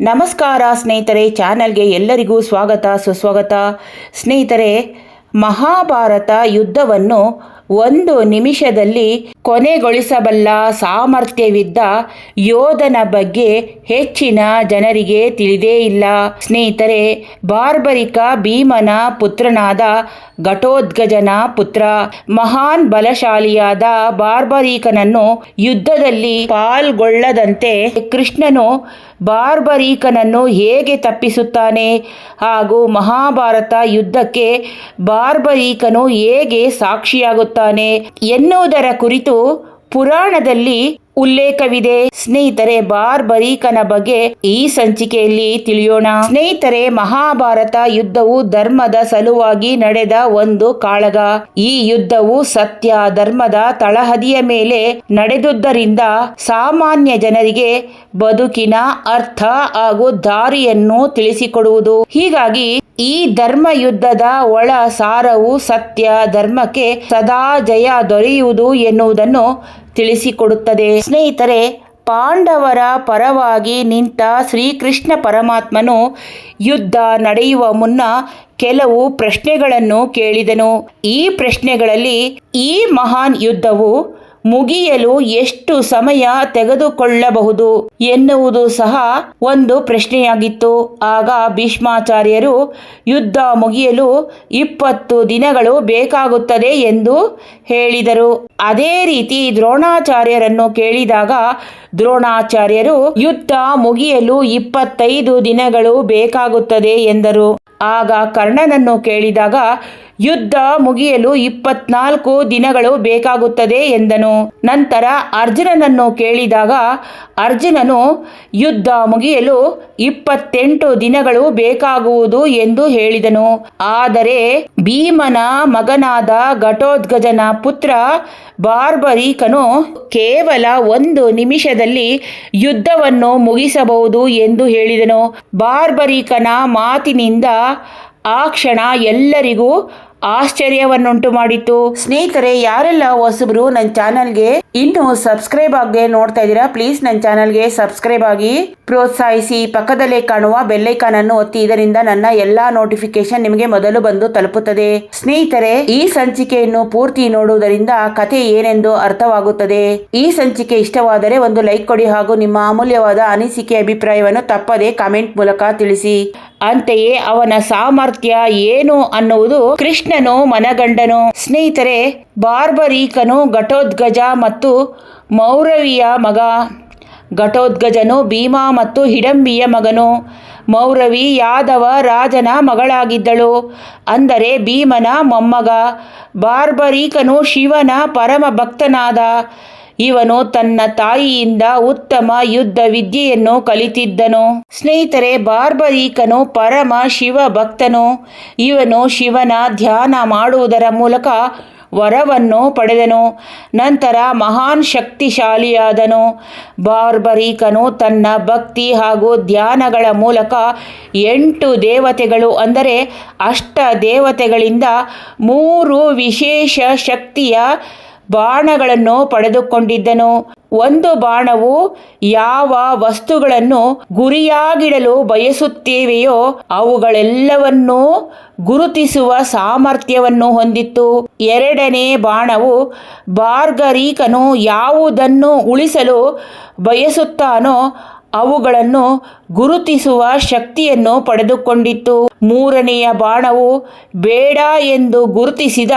ನಮಸ್ಕಾರ ಸ್ನೇಹಿತರೆ ಚಾನಲ್ಗೆ ಎಲ್ಲರಿಗೂ ಸ್ವಾಗತ ಸುಸ್ವಾಗತ. ಸ್ನೇಹಿತರೆ ಮಹಾಭಾರತ ಯುದ್ಧವನ್ನು ಒಂದು ನಿಮಿಷದಲ್ಲಿ ಕೊನೆಗೊಳಿಸಬಲ್ಲ ಸಾಮರ್ಥ್ಯವಿದ್ದ ಯೋಧನ ಬಗ್ಗೆ ಹೆಚ್ಚಿನ ಜನರಿಗೆ ತಿಳಿದೇ ಇಲ್ಲ. ಸ್ನೇಹಿತರೆ, ಬಾರ್ಬರಿಕ ಭೀಮನ ಪುತ್ರನಾದ ಘಟೋದ್ಗಜನ ಪುತ್ರ, ಮಹಾನ್ ಬಲಶಾಲಿಯಾದ ಬಾರ್ಬರೀಕನನ್ನು ಯುದ್ಧದಲ್ಲಿ ಪಾಲ್ಗೊಳ್ಳದಂತೆ ಕೃಷ್ಣನು ಬಾರ್ಬರೀಕನನ್ನು ಹೇಗೆ ತಪ್ಪಿಸುತ್ತಾನೆ ಹಾಗೂ ಮಹಾಭಾರತ ಯುದ್ಧಕ್ಕೆ ಬಾರ್ಬರೀಕನು ಹೇಗೆ ಸಾಕ್ಷಿಯಾಗುತ್ತಾನೆ ಎನ್ನುವುದರ ಕುರಿತು ಪುರಾಣದಲ್ಲಿ ಉಲ್ಲೇಖವಿದೆ. ಸ್ನೇಹಿತರೆ, ಬಾರ್ಬರೀಕನ ಬಗ್ಗೆ ಈ ಸಂಚಿಕೆಯಲ್ಲಿ ತಿಳಿಯೋಣ. ಸ್ನೇಹಿತರೆ, ಮಹಾಭಾರತ ಯುದ್ಧವು ಧರ್ಮದ ಸಲುವಾಗಿ ನಡೆದ ಒಂದು ಕಾಳಗ. ಈ ಯುದ್ಧವು ಸತ್ಯ, ಧರ್ಮದ ತಳಹದಿಯ ಮೇಲೆ ನಡೆದುದರಿಂದ ಸಾಮಾನ್ಯ ಜನರಿಗೆ ಬದುಕಿನ ಅರ್ಥ ಹಾಗೂ ದಾರಿಯನ್ನು ತಿಳಿಸಿಕೊಡುವುದು. ಹೀಗಾಗಿ ಈ ಧರ್ಮ ಯುದ್ಧದ ಒಳ ಸಾರವು ಸತ್ಯ, ಧರ್ಮಕ್ಕೆ ಸದಾ ಜಯ ದೊರೆಯುವುದು ಎನ್ನುವುದನ್ನು ತಿಳಿಸಿಕೊಡುತ್ತದೆ. ಸ್ನೇಹಿತರೆ, ಪಾಂಡವರ ಪರವಾಗಿ ನಿಂತ ಶ್ರೀಕೃಷ್ಣ ಪರಮಾತ್ಮನು ಯುದ್ಧ ನಡೆಯುವ ಮುನ್ನ ಕೆಲವು ಪ್ರಶ್ನೆಗಳನ್ನು ಕೇಳಿದನು. ಈ ಪ್ರಶ್ನೆಗಳಲ್ಲಿ ಈ ಮಹಾನ್ ಯುದ್ಧವು ಮುಗಿಯಲು ಎಷ್ಟು ಸಮಯ ತೆಗೆದುಕೊಳ್ಳಬಹುದು ಎನ್ನುವುದು ಸಹ ಒಂದು ಪ್ರಶ್ನೆಯಾಗಿತ್ತು. ಆಗ ಭೀಷ್ಮಾಚಾರ್ಯರು, ಯುದ್ಧ ಮುಗಿಯಲು ಇಪ್ಪತ್ತು ದಿನಗಳು ಬೇಕಾಗುತ್ತದೆ ಎಂದು ಹೇಳಿದರು. ಅದೇ ರೀತಿ ದ್ರೋಣಾಚಾರ್ಯರನ್ನು ಕೇಳಿದಾಗ ದ್ರೋಣಾಚಾರ್ಯರು, ಯುದ್ಧ ಮುಗಿಯಲು ಇಪ್ಪತ್ತೈದು ದಿನಗಳು ಬೇಕಾಗುತ್ತದೆ ಎಂದರು. ಆಗ ಕರ್ಣನನ್ನು ಕೇಳಿದಾಗ ಯುದ್ಧ ಮುಗಿಯಲು ಇಪ್ಪತ್ನಾಲ್ಕು ದಿನಗಳು ಬೇಕಾಗುತ್ತದೆ ಎಂದನು. ನಂತರ ಅರ್ಜುನನನ್ನು ಕೇಳಿದಾಗ ಅರ್ಜುನನು, ಯುದ್ಧ ಮುಗಿಯಲು ಇಪ್ಪತ್ತೆಂಟು ದಿನಗಳು ಬೇಕಾಗುವುದು ಎಂದು ಹೇಳಿದನು. ಆದರೆ ಭೀಮನ ಮಗನಾದ ಘಟೋದ್ಗಜನ ಪುತ್ರ ಬಾರ್ಬರೀಕನು ಕೇವಲ ಒಂದು ನಿಮಿಷದಲ್ಲಿ ಯುದ್ಧವನ್ನು ಮುಗಿಸಬಹುದು ಎಂದು ಹೇಳಿದನು. ಬಾರ್ಬರೀಕನ ಮಾತಿನಿಂದ ಆ ಕ್ಷಣ ಎಲ್ಲರಿಗೂ ಆಶ್ಚರ್ಯವನ್ನುಂಟು ಮಾಡಿತು ಸ್ನೇಹಿತರೆ, ಯಾರೆಲ್ಲ ಹೊಸಬರು ನನ್ನ ಚಾನಲ್ಗೆ ಇನ್ನು ಸಬ್ಸ್ಕ್ರೈಬ್ ಆಗದೆ ನೋಡ್ತಾ ಇದ್ದೀರಾ, ಪ್ಲೀಸ್ ನನ್ನ ಚಾನಲ್ಗೆ ಸಬ್ಸ್ಕ್ರೈಬ್ ಆಗಿ ಪ್ರೋತ್ಸಾಹಿಸಿ. ಪಕ್ಕದಲ್ಲೇ ಕಾಣುವ ಬೆಲ್ಲೈಕಾನ್ ಅನ್ನು ಒತ್ತಿ, ಇದರಿಂದ ನನ್ನ ಎಲ್ಲಾ ನೋಟಿಫಿಕೇಶನ್ ನಿಮಗೆ ಮೊದಲು ಬಂದು ತಲುಪುತ್ತದೆ. ಸ್ನೇಹಿತರೆ, ಈ ಸಂಚಿಕೆಯನ್ನು ಪೂರ್ತಿ ನೋಡುವುದರಿಂದ ಕತೆ ಏನೆಂದು ಅರ್ಥವಾಗುತ್ತದೆ. ಈ ಸಂಚಿಕೆ ಇಷ್ಟವಾದರೆ ಒಂದು ಲೈಕ್ ಕೊಡಿ ಹಾಗೂ ನಿಮ್ಮ ಅಮೂಲ್ಯವಾದ ಅನಿಸಿಕೆ ಅಭಿಪ್ರಾಯವನ್ನು ತಪ್ಪದೆ ಕಾಮೆಂಟ್ ಮೂಲಕ ತಿಳಿಸಿ. ಅಂತೆಯೇ ಅವನ ಸಾಮರ್ಥ್ಯ ಏನು ಅನ್ನುವುದು ಕೃಷ್ಣನು ಮನಗಂಡನು. ಸ್ನೇಹಿತರೆ, ಬಾರ್ಬರೀಕನು ಘಟೋದ್ಗಜ ಮತ್ತು ಮೌರವಿಯ ಮಗ. ಘಟೋದ್ಗಜನು ಭೀಮಾ ಮತ್ತು ಹಿಡಂಬಿಯ ಮಗನು. ಮೌರವಿ ಯಾದವ ರಾಜನ ಮಗಳಾಗಿದ್ದಳು. ಅಂದರೆ ಭೀಮನ ಮೊಮ್ಮಗ. ಬಾರ್ಬರೀಕನು ಶಿವನ ಪರಮ ಭಕ್ತನಾದ. ಇವನು ತನ್ನ ತಾಯಿಯಿಂದ ಉತ್ತಮ ಯುದ್ಧ ವಿದ್ಯೆಯನ್ನು ಕಲಿತಿದ್ದನು. ಸ್ನೇಹಿತರೆ, ಬಾರ್ಬರೀಕನು ಪರಮ ಶಿವ ಭಕ್ತನು ಇವನು ಶಿವನ ಧ್ಯಾನ ಮಾಡುವುದರ ಮೂಲಕ ವರವನ್ನು ಪಡೆದನು. ನಂತರ ಮಹಾನ್ ಶಕ್ತಿಶಾಲಿಯಾದನು. ಬಾರ್ಬರೀಕನು ತನ್ನ ಭಕ್ತಿ ಹಾಗೂ ಧ್ಯಾನಗಳ ಮೂಲಕ ಎಂಟು ದೇವತೆಗಳು ಅಂದರೆ ಅಷ್ಟ ದೇವತೆಗಳಿಂದ ಮೂರು ವಿಶೇಷ ಶಕ್ತಿಯ ಬಾಣಗಳನ್ನು ಪಡೆದುಕೊಂಡಿದ್ದನು. ಒಂದು ಬಾಣವು ಯಾವ ವಸ್ತುಗಳನ್ನು ಗುರಿಯಾಗಿಡಲು ಬಯಸುತ್ತೇವೆಯೋ ಅವುಗಳೆಲ್ಲವನ್ನೂ ಗುರುತಿಸುವ ಸಾಮರ್ಥ್ಯವನ್ನು ಹೊಂದಿತ್ತು. ಎರಡನೇ ಬಾಣವು ಬಾರ್ಗರೀಕನು ಯಾವುದನ್ನು ಉಳಿಸಲು ಬಯಸುತ್ತಾನೋ ಅವುಗಳನ್ನು ಗುರುತಿಸುವ ಶಕ್ತಿಯನ್ನು ಪಡೆದುಕೊಂಡಿತ್ತು. ಮೂರನೆಯ ಬಾಣವು ಬೇಡ ಎಂದು ಗುರುತಿಸಿದ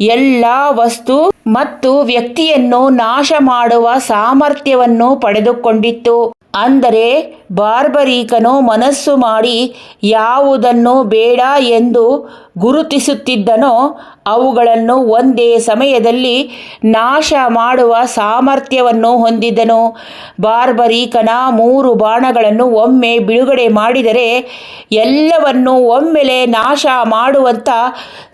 ಎಲ್ಲ ವಸ್ತು ಮತ್ತು ವ್ಯಕ್ತಿಯನ್ನು ನಾಶ ಮಾಡುವ ಸಾಮರ್ಥ್ಯವನ್ನು ಪಡೆದುಕೊಂಡಿತ್ತು. ಅಂದರೆ ಬಾರ್ಬರೀಕನು ಮನಸ್ಸು ಮಾಡಿ ಯಾವುದನ್ನು ಬೇಡ ಎಂದು ಗುರುತಿಸುತ್ತಿದ್ದನೋ ಅವುಗಳನ್ನು ಒಂದೇ ಸಮಯದಲ್ಲಿ ನಾಶ ಮಾಡುವ ಸಾಮರ್ಥ್ಯವನ್ನು ಹೊಂದಿದ್ದನು ಬಾರ್ಬರೀಕನ ಮೂರು ಬಾಣಗಳನ್ನು ಒಮ್ಮೆ ಬಿಡುಗಡೆ ಮಾಡಿದರೆ ಎಲ್ಲವನ್ನು ಒಮ್ಮೆಲೆ ನಾಶ ಮಾಡುವಂಥ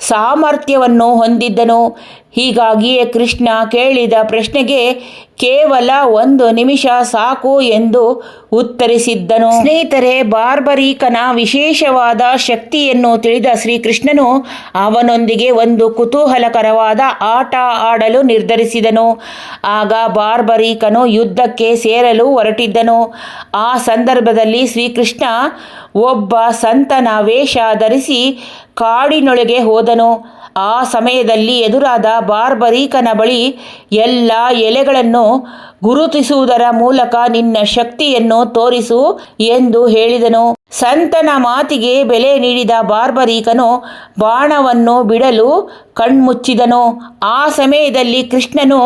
ಸಾಮರ್ಥ್ಯವನ್ನು ಹೊಂದಿದ್ದನು. ಹೀಗಾಗಿಯೇ ಕೃಷ್ಣ ಕೇಳಿದ ಪ್ರಶ್ನೆಗೆ ಕೇವಲ ಒಂದು ನಿಮಿಷ ಸಾಕು ಎಂದು ಉತ್ತರಿಸಿದ್ದನು. ಸ್ನೇಹಿತರೆ, ಬಾರ್ಬರೀಕನ ವಿಶೇಷವಾದ ಶಕ್ತಿಯನ್ನು ತಿಳಿದ ಶ್ರೀಕೃಷ್ಣನು ಅವನೊಂದಿಗೆ ಒಂದು ಕುತೂಹಲಕರವಾದ ಆಟ ಆಡಲು ನಿರ್ಧರಿಸಿದನು. ಆಗ ಬಾರ್ಬರೀಕನು ಯುದ್ಧಕ್ಕೆ ಸೇರಲು ಹೊರಟಿದ್ದನು. ಆ ಸಂದರ್ಭದಲ್ಲಿ ಶ್ರೀಕೃಷ್ಣ ಒಬ್ಬ ಸಂತನ ವೇಷ ಧರಿಸಿ ಕಾಡಿನೊಳಗೆ ಹೋದನು. ಆ ಸಮಯದಲ್ಲಿ ಎದುರಾದ ಬಾರ್ಬರೀಕನ ಬಳಿ ಎಲ್ಲ ಎಲೆಗಳನ್ನು ಗುರುತಿಸುವುದರ ಮೂಲಕ ನಿನ್ನ ಶಕ್ತಿಯನ್ನು ತೋರಿಸು ಎಂದು ಹೇಳಿದನು. ಸಂತನ ಮಾತಿಗೆ ಬೆಲೆ ನೀಡಿದ ಬಾರ್ಬರೀಕನು ಬಾಣವನ್ನು ಬಿಡಲು ಕಣ್ಮುಚ್ಚಿದನು. ಆ ಸಮಯದಲ್ಲಿ ಕೃಷ್ಣನು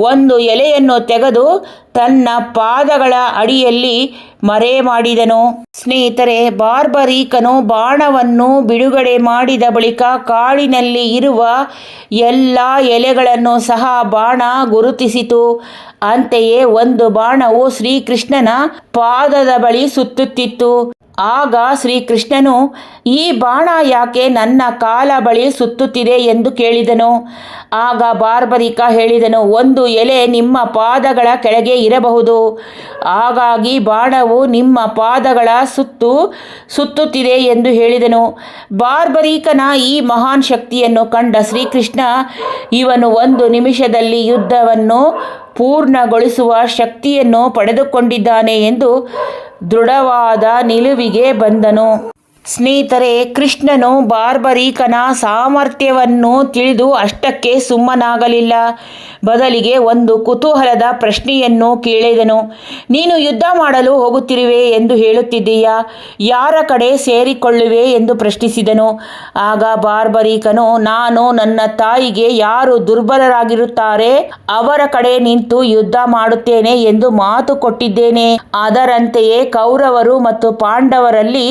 ಒಂದು ಎಲೆಯನ್ನು ತೆಗೆದು ತನ್ನ ಪಾದಗಳ ಅಡಿಯಲ್ಲಿ ಮರೆ ಮಾಡಿದನು ಸ್ನೇಹಿತರೆ, ಬಾರ್ಬರೀಕನು ಬಾಣವನ್ನು ಬಿಡುಗಡೆ ಮಾಡಿದ ಬಳಿಕ ಕಾಡಿನಲ್ಲಿ ಇರುವ ಎಲ್ಲ ಎಲೆಗಳನ್ನು ಸಹ ಬಾಣ ಗುರುತಿಸಿತು. ಅಂತೆಯೇ ಒಂದು ಬಾಣವು ಶ್ರೀಕೃಷ್ಣನ ಪಾದದ ಬಳಿ ಸುತ್ತುತ್ತಿತ್ತು. ಆಗ ಶ್ರೀಕೃಷ್ಣನು, ಈ ಬಾಣ ಯಾಕೆ ನನ್ನ ಕಾಲ ಬಳಿ ಸುತ್ತುತ್ತಿದೆ ಎಂದು ಕೇಳಿದನು? ಆಗ ಬಾರ್ಬರಿಕ ಹೇಳಿದನು, ಒಂದು ಎಲೆ ನಿಮ್ಮ ಪಾದಗಳ ಕೆಳಗೆ ಇರಬಹುದು. ಹಾಗಾಗಿ ಬಾಣವು ನಿಮ್ಮ ಪಾದಗಳ ಸುತ್ತು, ಸುತ್ತುತ್ತಿದೆ ಎಂದು ಹೇಳಿದನು. ಬಾರ್ಬರಿಕನ ಈ ಮಹಾನ್ ಶಕ್ತಿಯನ್ನು ಕಂಡ ಶ್ರೀಕೃಷ್ಣ, ಇವನು ಒಂದು ನಿಮಿಷದಲ್ಲಿ ಯುದ್ಧವನ್ನು ಪೂರ್ಣಗೊಳಿಸುವ ಶಕ್ತಿಯನ್ನು ಪಡೆದುಕೊಂಡಿದ್ದಾನೆ ಎಂದು ದೃಢವಾದ ನಿಲುವಿಗೆ ಬಂದನು. ಸ್ನೇಹಿತರೆ, ಕೃಷ್ಣನು ಬಾರ್ಬರೀಕನ ಸಾಮರ್ಥ್ಯವನ್ನು ತಿಳಿದು ಅಷ್ಟಕ್ಕೆ ಸುಮ್ಮನಾಗಲಿಲ್ಲ. ಬದಲಿಗೆ ಒಂದು ಕುತೂಹಲದ ಪ್ರಶ್ನೆಯನ್ನು ಕೇಳಿದನು. ನೀನು ಯುದ್ಧ ಮಾಡಲು ಹೋಗುತ್ತಿರುವೆ ಎಂದು ಹೇಳುತ್ತಿದ್ದೀಯಾ? ಯಾರ ಕಡೆ ಸೇರಿಕೊಳ್ಳುವೆ ಎಂದು ಪ್ರಶ್ನಿಸಿದನು. ಆಗ ಬಾರ್ಬರೀಕನು, ನಾನು ನನ್ನ ತಾಯಿಗೆ ಯಾರು ದುರ್ಬಲರಾಗಿರುತ್ತಾರೆ, ಅವರ ಕಡೆ ನಿಂತು ಯುದ್ಧ ಮಾಡುತ್ತೇನೆ ಎಂದು ಮಾತು ಕೊಟ್ಟಿದ್ದೇನೆ. ಅದರಂತೆಯೇ ಕೌರವರು ಮತ್ತು ಪಾಂಡವರಲ್ಲಿ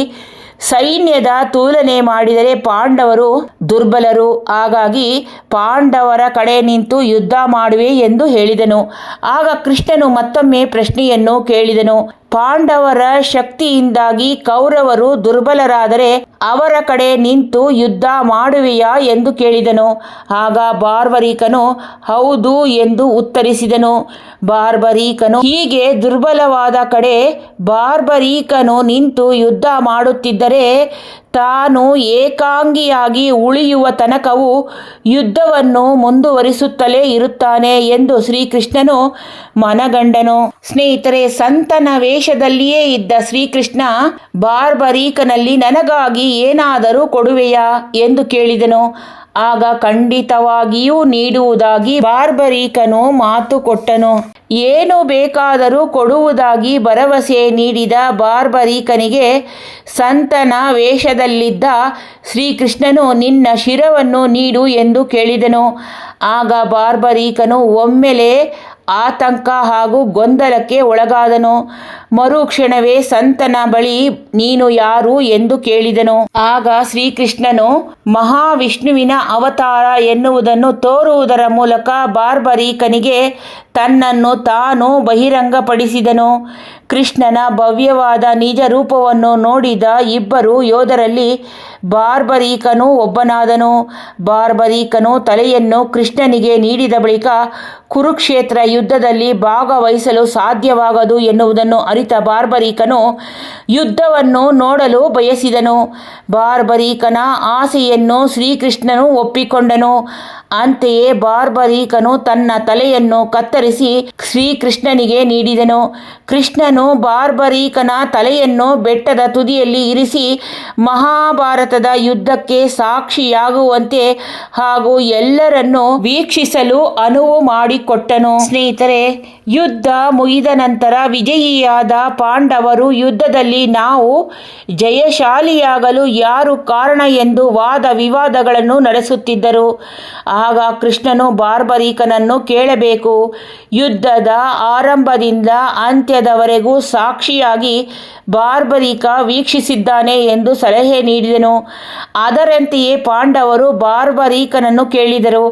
ಸೈನ್ಯದ ತುಲನೆ ಮಾಡಿದರೆ ಪಾಂಡವರು ದುರ್ಬಲರು. ಹಾಗಾಗಿ ಪಾಂಡವರ ಕಡೆ ನಿಂತು ಯುದ್ಧ ಮಾಡುವೆ ಎಂದು ಹೇಳಿದನು. ಆಗ ಕೃಷ್ಣನು ಮತ್ತೊಮ್ಮೆ ಪ್ರಶ್ನೆಯನ್ನು ಕೇಳಿದನು. ಪಾಂಡವರ ಶಕ್ತಿಯಿಂದಾಗಿ ಕೌರವರು ದುರ್ಬಲರಾದರೆ ಅವರ ಕಡೆ ನಿಂತು ಯುದ್ಧ ಮಾಡುವೆಯಾ ಎಂದು ಕೇಳಿದನು. ಆಗ ಬಾರ್ಬರೀಕನು, ಹೌದು ಎಂದು ಉತ್ತರಿಸಿದನು. ಬಾರ್ಬರೀಕನು, ಹೀಗೆ ದುರ್ಬಲವಾದ ಕಡೆ ಬಾರ್ಬರೀಕನು ನಿಂತು ಯುದ್ಧ ಮಾಡುತ್ತಿದ್ದರೆ ತಾನು ಏಕಾಂಗಿಯಾಗಿ ಉಳಿಯುವ ತನಕವು ಯುದ್ಧವನ್ನು ಮುಂದುವರಿಸುತ್ತಲೇ ಇರುತ್ತಾನೆ ಎಂದು ಶ್ರೀಕೃಷ್ಣನು ಮನಗಂಡನು. ಸ್ನೇಹಿತರೆ, ಸಂತನ ವೇಷದಲ್ಲಿಯೇ ಇದ್ದ ಶ್ರೀಕೃಷ್ಣ ಬಾರ್ಬರೀಕನಲ್ಲಿ ನನಗಾಗಿ ಏನಾದರೂ ಕೊಡುವೆಯಾ ಎಂದು ಕೇಳಿದನು. ಆಗ ಖಂಡಿತವಾಗಿಯೂ ನೀಡುವುದಾಗಿ ಬಾರ್ಬರೀಕನು ಮಾತು ಕೊಟ್ಟನು. ಏನು ಬೇಕಾದರೂ ಕೊಡುವುದಾಗಿ ಭರವಸೆ ನೀಡಿದ ಬಾರ್ಬರೀಕನಿಗೆ ಸಂತನ ವೇಷದಲ್ಲಿದ್ದ ಶ್ರೀಕೃಷ್ಣನು ನಿನ್ನ ಶಿರವನ್ನು ನೀಡು ಎಂದು ಕೇಳಿದನು. ಆಗ ಬಾರ್ಬರೀಕನು ಒಮ್ಮೆಲೆ ಆತಂಕ ಹಾಗೂ ಗೊಂದಲಕ್ಕೆ ಒಳಗಾದನು. ಮರುಕ್ಷಣವೇ ಸಂತನ ಬಳಿ ನೀನು ಯಾರು ಎಂದು ಕೇಳಿದನು. ಆಗ ಶ್ರೀಕೃಷ್ಣನು ಮಹಾವಿಷ್ಣುವಿನ ಅವತಾರ ಎನ್ನುವುದನ್ನು ತೋರುವುದರ ಮೂಲಕ ಬಾರ್ಬರೀಕನಿಗೆ ತನ್ನನ್ನು ತಾನು ಬಹಿರಂಗಪಡಿಸಿದನು. ಕೃಷ್ಣನ ಭವ್ಯವಾದ ನಿಜ ರೂಪವನ್ನು ನೋಡಿದ ಇಬ್ಬರು ಯೋಧರಲ್ಲಿ ಬಾರ್ಬರೀಕನು ಒಬ್ಬನಾದನು. ಬಾರ್ಬರೀಕನು ತಲೆಯನ್ನು ಕೃಷ್ಣನಿಗೆ ನೀಡಿದ ಬಳಿಕ ಕುರುಕ್ಷೇತ್ರ ಯುದ್ಧದಲ್ಲಿ ಭಾಗವಹಿಸಲು ಸಾಧ್ಯವಾಗದು ಎನ್ನುವುದನ್ನು ಅರಿತ ಬಾರ್ಬರೀಕನು ಯುದ್ಧವನ್ನು ನೋಡಲು ಬಯಸಿದನು. ಬಾರ್ಬರೀಕನ ಆಸೆಯನ್ನು ಶ್ರೀಕೃಷ್ಣನು ಒಪ್ಪಿಕೊಂಡನು. ಅಂತೆಯೇ ಬಾರ್ಬರೀಕನು ತನ್ನ ತಲೆಯನ್ನು ಕತ್ತರಿಸಿ ಶ್ರೀಕೃಷ್ಣನಿಗೆ ನೀಡಿದನು. ಕೃಷ್ಣನು ಬಾರ್ಬರೀಕನ ತಲೆಯನ್ನು ಬೆಟ್ಟದ ತುದಿಯಲ್ಲಿ ಇರಿಸಿ ಮಹಾಭಾರತದ ಯುದ್ಧಕ್ಕೆ ಸಾಕ್ಷಿಯಾಗುವಂತೆ ಹಾಗೂ ಎಲ್ಲರನ್ನು ವೀಕ್ಷಿಸಲು ಅನುವು ಮಾಡಿಕೊಟ್ಟನು. ಸ್ನೇಹಿತರೆ, ಯುದ್ಧ ಮುಗಿದ ನಂತರ ವಿಜಯಿಯಾದ ಪಾಂಡವರು ಯುದ್ಧದಲ್ಲಿ ನಾವು ಜಯಶಾಲಿಯಾಗಲು ಯಾರು ಕಾರಣ ಎಂದು ವಾದ ವಿವಾದಗಳನ್ನು ನಡೆಸುತ್ತಿದ್ದರು. ಆಗ ಕೃಷ್ಣನು ಬಾರ್ಬರೀಕನನ್ನು ಕೇಳಬೇಕು. ಯುದ್ಧದ ಆರಂಭದಿಂದ ಅಂತ್ಯದವರೆಗೂ ಸಾಕ್ಷಿಯಾಗಿ ಬಾರ್ಬರಿಕ ವೀಕ್ಷಿಸಿದ್ದಾನೆ ಎಂದು ಸಲಹೆ ನೀಡಿದನು. ಅದರಂತೆಯೇ ಪಾಂಡವರು ಬಾರ್ಬರೀಕನನ್ನು ಕೇಳಿದರು.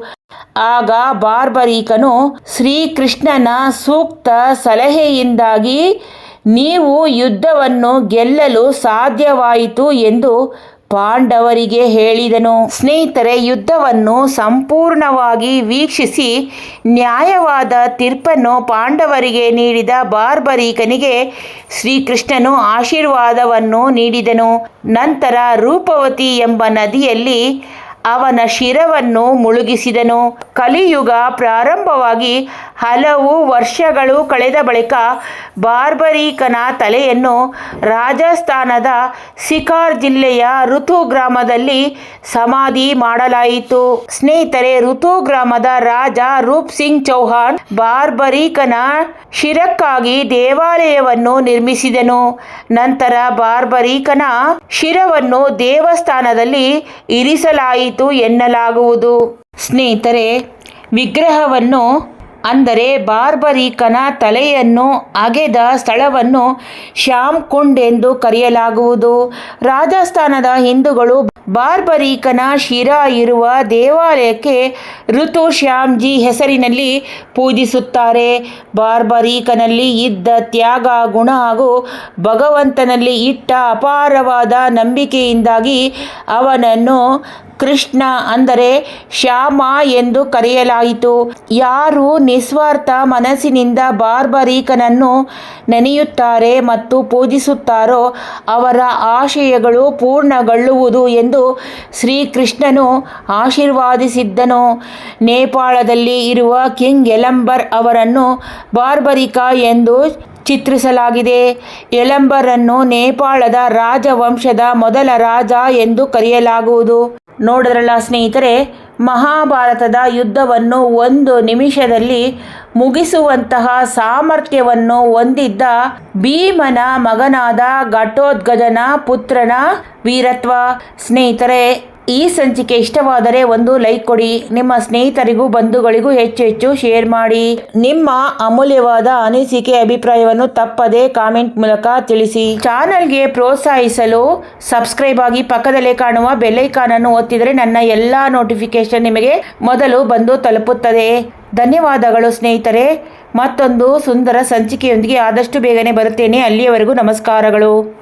ಆಗ ಬಾರ್ಬರೀಕನು, ಶ್ರೀಕೃಷ್ಣನ ಸೂಕ್ತ ಸಲಹೆಯಿಂದಾಗಿ ನೀವು ಯುದ್ಧವನ್ನು ಗೆಲ್ಲಲು ಸಾಧ್ಯವಾಯಿತು ಎಂದು ಪಾಂಡವರಿಗೆ ಹೇಳಿದನು. ಸ್ನೇಹಿತರೆ, ಯುದ್ಧವನ್ನು ಸಂಪೂರ್ಣವಾಗಿ ವೀಕ್ಷಿಸಿ, ನ್ಯಾಯವಾದ ತೀರ್ಪನ್ನು ಪಾಂಡವರಿಗೆ ನೀಡಿದ ಬಾರ್ಬರೀಕನಿಗೆ ಶ್ರೀಕೃಷ್ಣನು ಆಶೀರ್ವಾದವನ್ನು ನೀಡಿದನು. ನಂತರ ರೂಪವತಿ ಎಂಬ ನದಿಯಲ್ಲಿ ಅವನ ಶಿರವನ್ನು ಮುಳುಗಿಸಿದನು. ಕಲಿಯುಗ ಪ್ರಾರಂಭವಾಗಿ ಹಲವು ವರ್ಷಗಳು ಕಳೆದ ಬಳಿಕ ಬಾರ್ಬರೀಕನ ತಲೆಯನ್ನು ರಾಜಸ್ಥಾನದ ಸಿಕಾರ್ ಜಿಲ್ಲೆಯ ಋತು ಗ್ರಾಮದಲ್ಲಿ ಸಮಾಧಿ ಮಾಡಲಾಯಿತು. ಸ್ನೇಹಿತರೆ, ಋತು ಗ್ರಾಮದ ರಾಜ ರೂಪ್ ಸಿಂಗ್ ಚೌಹಾಣ್ ಬಾರ್ಬರೀಕನ ಶಿರಕ್ಕಾಗಿ ದೇವಾಲಯವನ್ನು ನಿರ್ಮಿಸಿದನು. ನಂತರ ಬಾರ್ಬರೀಕನ ಶಿರವನ್ನು ದೇವಸ್ಥಾನದಲ್ಲಿ ಇರಿಸಲಾಯಿತು. ಎನ್ನಲಾಗುವುದು. ಸ್ನೇಹಿತರೆ, ವಿಗ್ರಹವನ್ನು, ಅಂದರೆ ಬಾರ್ಬರೀಕನ ತಲೆಯನ್ನು ಅಗೆದ ಸ್ಥಳವನ್ನು ಶ್ಯಾಮ್ ಕುಂಡ್ ಎಂದು ಕರೆಯಲಾಗುವುದು. ರಾಜಸ್ಥಾನದ ಹಿಂದೂಗಳು ಬಾರ್ಬರೀಕನ ಶಿರ ಇರುವ ದೇವಾಲಯಕ್ಕೆ ಋತು ಶ್ಯಾಮ್ಜಿ ಹೆಸರಿನಲ್ಲಿ ಪೂಜಿಸುತ್ತಾರೆ. ಬಾರ್ಬರೀಕನಲ್ಲಿ ಇದ್ದ ತ್ಯಾಗ, ಗುಣ ಹಾಗೂ ಭಗವಂತನಲ್ಲಿ ಇಟ್ಟ ಅಪಾರವಾದ ನಂಬಿಕೆಯಿಂದಾಗಿ ಅವನನ್ನು ಕೃಷ್ಣ ಅಂದರೆ ಶ್ಯಾಮ ಎಂದು ಕರೆಯಲಾಯಿತು. ಯಾರು ನಿಸ್ವಾರ್ಥ ಮನಸ್ಸಿನಿಂದ ಬಾರ್ಬರೀಕನನ್ನು ನೆನೆಯುತ್ತಾರೆ ಮತ್ತು ಪೂಜಿಸುತ್ತಾರೋ ಅವರ ಆಶಯಗಳು ಪೂರ್ಣಗೊಳ್ಳುವುದು ಎಂದು ಶ್ರೀಕೃಷ್ಣನು ಆಶೀರ್ವಾದಿಸಿದ್ದನು. ನೇಪಾಳದಲ್ಲಿ ಇರುವ ಕಿಂಗ್ ಎಲಂಬರ್ ಅವರನ್ನು ಬಾರ್ಬರಿಕ ಎಂದು ಚಿತ್ರಿಸಲಾಗಿದೆ. ಎಲಂಬರನ್ನು ನೇಪಾಳದ ರಾಜವಂಶದ ಮೊದಲ ರಾಜ ಎಂದು ಕರೆಯಲಾಗುವುದು. ನೋಡಿದ್ರಲ್ಲ ಸ್ನೇಹಿತರೆ, ಮಹಾಭಾರತದ ಯುದ್ಧವನ್ನು ಒಂದು ನಿಮಿಷದಲ್ಲಿ ಮುಗಿಸುವಂತಹ ಸಾಮರ್ಥ್ಯವನ್ನು ಹೊಂದಿದ್ದ ಭೀಮನ ಮಗನಾದ ಘಟೋದ್ಗಜನ ಪುತ್ರನ ವೀರತ್ವ. ಸ್ನೇಹಿತರೆ ಈ ಸಂಚಿಕೆ ಇಷ್ಟವಾದರೆ ಒಂದು ಲೈಕ್ ಕೊಡಿ. ನಿಮ್ಮ ಸ್ನೇಹಿತರಿಗೂ, ಬಂಧುಗಳಿಗೂ ಹೆಚ್ಚು ಹೆಚ್ಚು ಶೇರ್ ಮಾಡಿ. ನಿಮ್ಮ ಅಮೂಲ್ಯವಾದ ಅನಿಸಿಕೆ ಅಭಿಪ್ರಾಯವನ್ನು ತಪ್ಪದೆ ಕಾಮೆಂಟ್ ಮೂಲಕ ತಿಳಿಸಿ. ಚಾನಲ್ಗೆ ಪ್ರೋತ್ಸಾಹಿಸಲು ಸಬ್ಸ್ಕ್ರೈಬ್ ಆಗಿ ಪಕ್ಕದಲ್ಲೇ ಕಾಣುವ ಬೆಲ್ಲೈಕಾನ್ ಅನ್ನು ಒತ್ತಿದರೆ ನನ್ನ ಎಲ್ಲ ನೋಟಿಫಿಕೇಶನ್ ನಿಮಗೆ ಮೊದಲು ಬಂದು ತಲುಪುತ್ತದೆ. ಧನ್ಯವಾದಗಳು ಸ್ನೇಹಿತರೆ. ಮತ್ತೊಂದು ಸುಂದರ ಸಂಚಿಕೆಯೊಂದಿಗೆ ಆದಷ್ಟು ಬೇಗನೆ ಬರುತ್ತೇನೆ. ಅಲ್ಲಿಯವರೆಗೂ ನಮಸ್ಕಾರಗಳು.